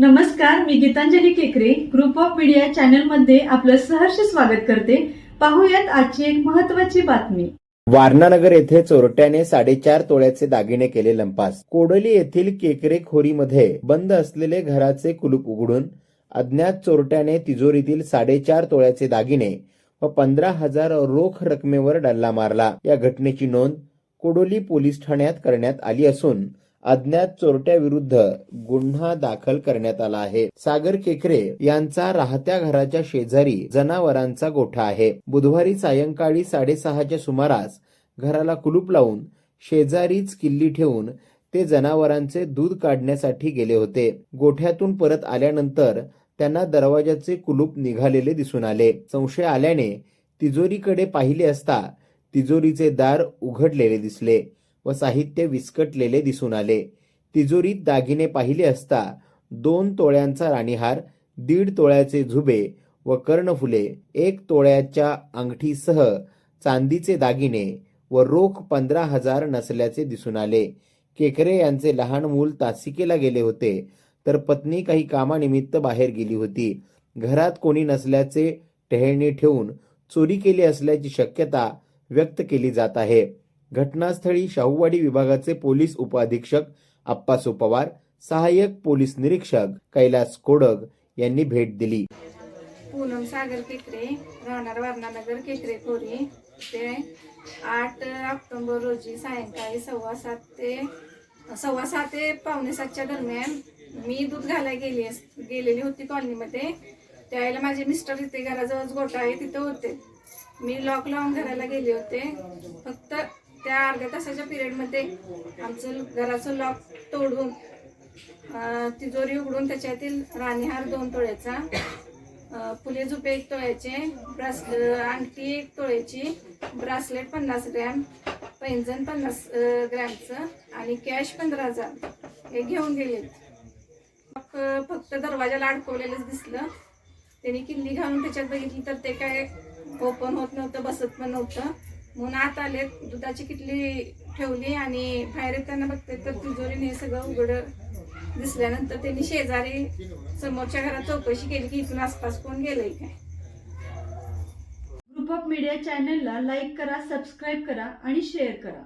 नमस्कार मी गीतांजली केकरे. Group of media चॅनलमध्ये आपलं सहर्ष स्वागत करते. पाहूयात आजची एक महत्वाची बातमी. वारणानगर येथे चोरट्याने साडेचार तोळ्याचे दागिने केले लंपास. कोडोली येथील केकरे खोरीमध्ये बंद असलेले घराचे कुलूप उघडून अज्ञात चोरट्याने तिजोरीतील साडेचार तोळ्याचे दागिने व पंधरा हजार रोख रकमेवर डल्ला मारला. या घटनेची नोंद कोडोली पोलीस ठाण्यात करण्यात आली असून अज्ञात चोरट्याविरुद्ध गुन्हा दाखल करण्यात आला आहे. सागर केकरे यांचा राहत्या घराच्या शेजारी जनावरांचा गोठा आहे. बुधवारी सायंकाळी साडेसहाच्या सुमारास घराला कुलूप लावून शेजारीच किल्ली ठेवून ते जनावरांचे दूध काढण्यासाठी गेले होते. गोठ्यातून परत आल्यानंतर त्यांना दरवाजाचे कुलूप निघालेले दिसून आले. संशय आल्याने तिजोरीकडे पाहिले असता तिजोरीचे दार उघडलेले दिसले. व साहित्य विस्कटलेले दिसून आले. तिजोरीत दागिने पाहिले असता दोन तोळ्यांचा राणीहार दीड तोळ्याचे झुबे व कर्णफुले एक तोळ्याच्या अंगठीसह चांदीचे दागिने व रोख पंधरा हजार नसल्याचे दिसून आले. केकरे यांचे लहान मूल तासिकेला गेले होते तर पत्नी काही कामानिमित्त बाहेर गेली होती. घरात कोणी नसल्याचे टहेळणी ठेवून चोरी केली असल्याची शक्यता व्यक्त केली जात आहे. घटनास्थळी शाहूवाडी विभागाचे पोलीस उपअधीक्षक आप्पासो पवार सहाय्यक पोलीस निरीक्षक कैलास कोडग यांनी भेट दिली. पूनम सागर केकरे राहणार वारणानगर केकरे खोरी. ते आठ ऑक्टोंबर रोजी सायंकाळी सव्वा सात ते सव्वा सात ते पावणे सातच्या दरम्यान मी दूध घालायला गेली अस- गेलेली होती कॉलनीमध्ये. त्यावेळेला माझे मिस्टर इथे घराजवळच गोठा आहे तिथं होते. मी लॉक लावून घराला गेले होते. फक्त त्या अर्ध्या तासाच्या पिरियडमध्ये आमचं घराचं लॉक तोडून तिजोरी उघडून त्याच्यातील राणीहार दोन तोळ्याचा फुले झुपे एक तोळ्याचे ब्रासले अंगठी एक तोळ्याची ब्रासलेट पन्नास ग्रॅम पैंजण पन्नास ग्रॅमचं आणि कॅश पंधरा हजार हे घेऊन गेले फक्त दरवाजाला अडकवलेलंच दिसलं. त्यांनी किल्ली घालून त्याच्यात बघितली तर ते काय ओपन होत नव्हतं बसत पण नव्हतं. उन्हात आले दुधाची किटली ठेवली आणि बाहेर येताना बघते तर तिजोरीने हे सगळं उघड दिसल्यानंतर त्यांनी शेजारी समोरच्या घरात चौकशी केली की इथून आसपास कोण गेलंय काय. ग्रुप ऑफ मीडिया चॅनलला लाईक करा सबस्क्राईब करा आणि शेअर करा.